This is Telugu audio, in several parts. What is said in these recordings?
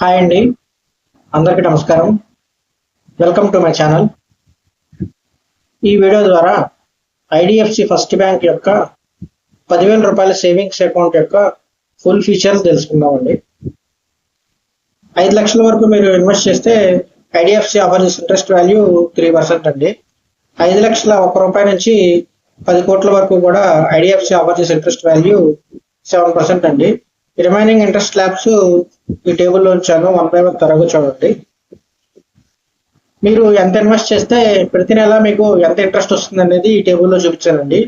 హాయ్ అండి. అందరికీ నమస్కారం. వెల్కమ్ టు మై ఛానల్ ఈ వీడియో ద్వారా ఐడిఎఫ్సి ఫస్ట్ బ్యాంక్ యొక్క పదివేల రూపాయల సేవింగ్స్ అకౌంట్ యొక్క ఫుల్ ఫీచర్స్ తెలుసుకుందామండి. ఐదు లక్షల వరకు మీరు ఇన్వెస్ట్ చేస్తే IDFC offers interest value three percent అండి. ఐదు లక్షల ఒక రూపాయి నుంచి పది కోట్ల వరకు కూడా IDFC offers interest value seven percent అండి. రిమైనింగ్ ఇంట్రెస్ట్ ల్యాబ్స్ ఈ టేబుల్లో ఉంచాను వన్ బై వన్ త్వరగా చూడండి. మీరు ఎంత ఇన్వెస్ట్ చేస్తే ప్రతి నెల మీకు ఎంత ఇంట్రెస్ట్ వస్తుంది అనేది ఈ టేబుల్లో చూపించానండి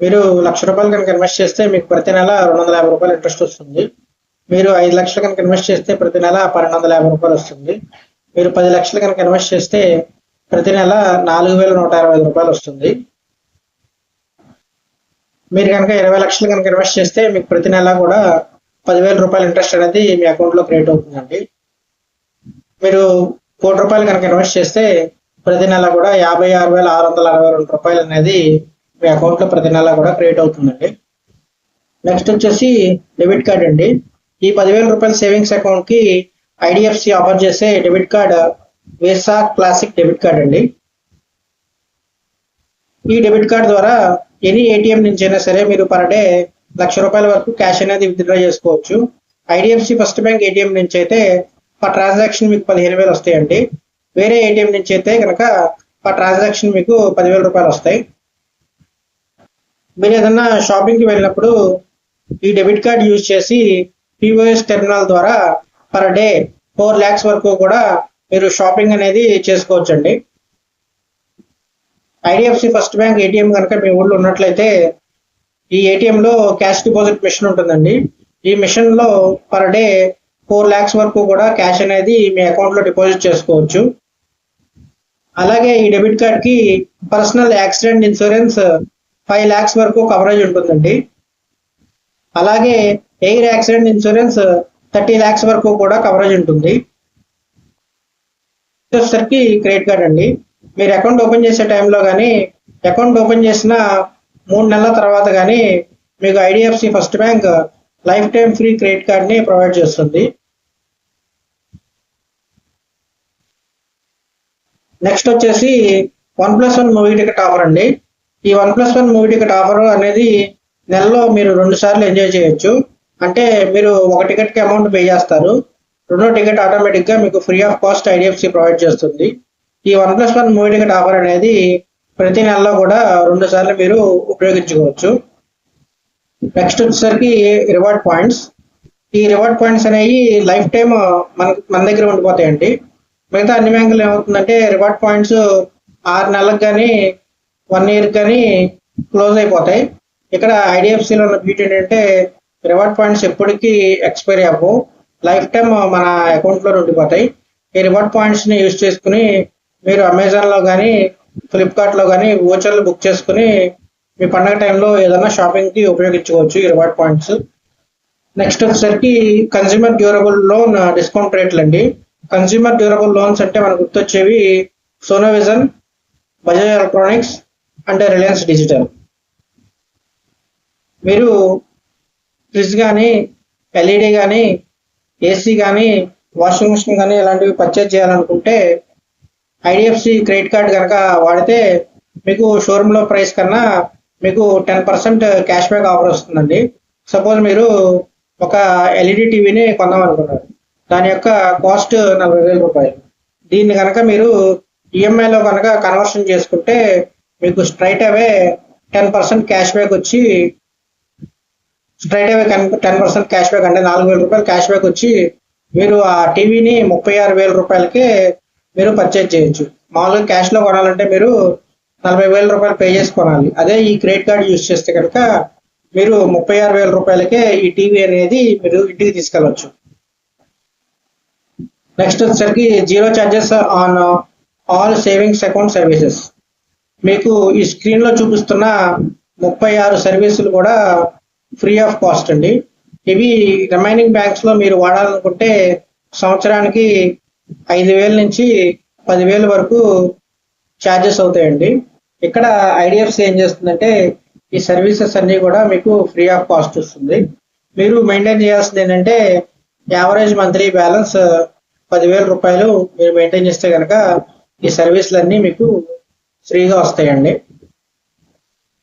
మీరు లక్ష రూపాయలు కనుక ఇన్వెస్ట్ చేస్తే మీకు ప్రతి నెల రెండు వందల యాభై రూపాయలు ఇంట్రెస్ట్ వస్తుంది. మీరు ఐదు లక్షలు కనుక ఇన్వెస్ట్ చేస్తే ప్రతి నెల పన్నెండు వందల యాభై రూపాయలు వస్తుంది. మీరు పది లక్షలు కనుక ఇన్వెస్ట్ చేస్తే ప్రతి నెల నాలుగు వేల నూట అరవై ఐదు రూపాయలు వస్తుంది. మీరు కనుక ఇరవై లక్షలు కనుక ఇన్వెస్ట్ చేస్తే మీకు ప్రతి నెల కూడా పదివేల రూపాయల ఇంట్రెస్ట్ అనేది మీ అకౌంట్లో క్రియేట్ అవుతుందండి. మీరు కోటి రూపాయలు కనుక ఇన్వెస్ట్ చేస్తే ప్రతి నెల కూడా యాభై ఆరు వేల ఆరు వందల అరవై రెండు రూపాయలు అనేది మీ అకౌంట్లో ప్రతి నెల కూడా క్రియేట్ అవుతుందండి. నెక్స్ట్ వచ్చేసి డెబిట్ కార్డ్ అండి. ఈ పదివేల రూపాయల సేవింగ్స్ అకౌంట్కి ఐడిఎఫ్సి ఆఫర్ చేసే debit card Visa classic debit card అండి. ఈ డెబిట్ కార్డ్ ద్వారా ఎనీ ఏటీఎం నుంచి అయినా సరే మీరు పర్ డే లక్ష రూపాయల వరకు క్యాష్ అనేది విత్డ్రా చేసుకోవచ్చు. ఐడిఎఫ్సి ఫస్ట్ బ్యాంక్ ఏటీఎం నుంచి అయితే ఆ ట్రాన్సాక్షన్ మీకు పదిహేను వేలు వస్తాయండి. వేరే ఏటీఎం నుంచి అయితే కనుక ఆ ట్రాన్సాక్షన్ మీకు పదివేల రూపాయలు వస్తాయి. మీరు ఏదన్నా షాపింగ్కి వెళ్ళినప్పుడు ఈ డెబిట్ కార్డ్ యూజ్ చేసి పిఓఎస్ టెర్మినల్ ద్వారా పర్ డే ఫోర్ ల్యాక్స్ వరకు కూడా మీరు షాపింగ్ అనేది చేసుకోవచ్చు అండి ఐడిఎఫ్సి ఫస్ట్ బ్యాంక్ ఏటీఎం కనుక మీ ఊళ్ళో ఉన్నట్లయితే ఈ ఏటీఎం లో క్యాష్ డిపాజిట్ మిషన్ ఉంటుందండి. ఈ మిషన్లో పర్ డే ఫోర్ ల్యాక్స్ వరకు కూడా క్యాష్ అనేది మీ అకౌంట్లో డిపాజిట్ చేసుకోవచ్చు. అలాగే ఈ డెబిట్ కార్డ్కి personal accident insurance five lakhs వరకు కవరేజ్ ఉంటుందండి. అలాగే air accident insurance thirty lakhs వరకు కూడా కవరేజ్ ఉంటుంది. వచ్చేసరికి క్రెడిట్ కార్డ్ అండి. మీరు అకౌంట్ ఓపెన్ చేసే టైంలో కానీ అకౌంట్ ఓపెన్ చేసిన మూడు నెలల తర్వాత కానీ మీకు IDFC first bank life time free credit కార్డ్ని ప్రొవైడ్ చేస్తుంది. నెక్స్ట్ వచ్చేసి one plus one movie ticket offer అండి. ఈ one plus one movie ticket offer అనేది నెలలో మీరు రెండు సార్లు ఎంజాయ్ చేయొచ్చు. అంటే మీరు ఒక టికెట్కి అమౌంట్ పే చేస్తారు. రెండో టికెట్ ఆటోమేటిక్గా మీకు free of cost IDFC provide చేస్తుంది. ఈ one plus one movie ticket offer అనేది ప్రతి నెలలో కూడా రెండు సార్లు మీరు ఉపయోగించుకోవచ్చు. నెక్స్ట్ వచ్చేసరికి రివార్డ్ పాయింట్స్ ఈ రివార్డ్ పాయింట్స్ అనేవి లైఫ్ టైం మన మన దగ్గర ఉండిపోతాయండి. మిగతా అన్ని బ్యాంకులు ఏమవుతుందంటే రివార్డ్ పాయింట్స్ ఆరు నెలలకు కానీ వన్ ఇయర్ కానీ క్లోజ్ అయిపోతాయి. ఇక్కడ ఐడిఎఫ్సిలో ఉన్న బ్యూటీ ఏంటంటే రివార్డ్ పాయింట్స్ ఎప్పటికీ ఎక్స్పైరీ అవ్వవు. లైఫ్ టైం మన అకౌంట్లో ఉండిపోతాయి. ఈ రివార్డ్ పాయింట్స్ని యూజ్ చేసుకుని మీరు అమెజాన్లో కానీ ఫ్లిప్కార్ట్లో కానీ ఓచర్లు బుక్ చేసుకుని మీ పండగ టైంలో ఏదైనా షాపింగ్కి ఉపయోగించుకోవచ్చు ఈ రివార్డ్ పాయింట్స్. నెక్స్ట్ వచ్చేసరికి కన్జ్యూమర్ డ్యూరబుల్ లోన్ డిస్కౌంట్ రేట్లు అండి కన్జ్యూమర్ డ్యూరబుల్ లోన్స్ అంటే మనకు గుర్తొచ్చేవి సోనోవిజన్ బజాజ్ ఎలక్ట్రానిక్స్ అంటే రిలయన్స్ డిజిటల్ మీరు ఫ్రిడ్జ్ కానీ ఎల్ఈడి కానీ ఏసీ కానీ వాషింగ్ మిషన్ కానీ ఇలాంటివి పర్చేజ్ చేయాలనుకుంటే ఐడిఎఫ్సి క్రెడిట్ కార్డ్ కనుక వాడితే మీకు షోరూంలో ప్రైస్ కన్నా మీకు ten percent cash back offer వస్తుందండి. సపోజ్ మీరు ఒక ఎల్ఈడి టీవీని కొందామనుకున్నారు. దాని యొక్క కాస్ట్ నలభై వేల రూపాయలు. దీన్ని కనుక మీరు ఈఎంఐలో కనుక కన్వర్షన్ చేసుకుంటే మీకు straight away ten percent cash back వచ్చి straight away ten percent cash back అంటే నాలుగు వేల రూపాయలు క్యాష్ బ్యాక్ వచ్చి మీరు ఆ టీవీని ముప్పై ఆరు వేల రూపాయలకే మీరు పర్చేజ్ చేయొచ్చు. మామూలుగా క్యాష్లో కొనాలంటే మీరు నలభై వేల రూపాయలు పే చేసి కొనాలి. అదే ఈ క్రెడిట్ కార్డ్ యూజ్ చేస్తే కనుక మీరు ముప్పై ఆరు వేల రూపాయలకే ఈ టీవీ అనేది మీరు ఇంటికి తీసుకెళ్ళవచ్చు నెక్స్ట్ వచ్చేసరికి zero charges on all savings account services మీకు ఈ స్క్రీన్లో చూపిస్తున్న ముప్పై ఆరు సర్వీసులు కూడా ఫ్రీ ఆఫ్ కాస్ట్ అండి. ఇవి రిమైనింగ్ బ్యాంక్స్లో మీరు వాడాలనుకుంటే సంవత్సరానికి ఐదు వేల నుంచి పదివేల వరకు ఛార్జెస్ అవుతాయండి. ఇక్కడ ఐడిఎఫ్సి ఏం చేస్తుందంటే ఈ సర్వీసెస్ అన్ని కూడా మీకు ఫ్రీ ఆఫ్ కాస్ట్ వస్తుంది. మీరు మెయింటైన్ చేయాల్సింది ఏంటంటే యావరేజ్ మంత్లీ బ్యాలెన్స్ పదివేల రూపాయలు మీరు మెయింటైన్ చేస్తే కనుక ఈ సర్వీసులన్నీ మీకు ఫ్రీగా వస్తాయండి.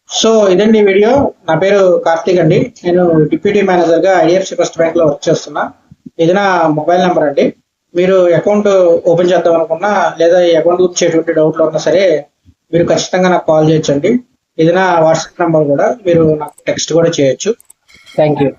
సో ఇదండి వీడియో. నా పేరు కార్తీక్ అండి. నేను డిప్యూటీ మేనేజర్గా ఐడిఎఫ్సి ఫస్ట్ బ్యాంక్లో వర్క్ చేస్తున్నా. ఇది నా మొబైల్ నెంబర్ అండి. మీరు అకౌంట్ ఓపెన్ చేద్దాం అనుకున్నా లేదా ఈ అకౌంట్ గురించి ఎటువంటి డౌట్లు ఉన్నా సరే మీరు ఖచ్చితంగా నాకు కాల్ చేయొచ్చండి. ఇది నా వాట్సాప్ నెంబర్ కూడా మీరు నాకు టెక్స్ట్ కూడా చేయొచ్చు. Thank you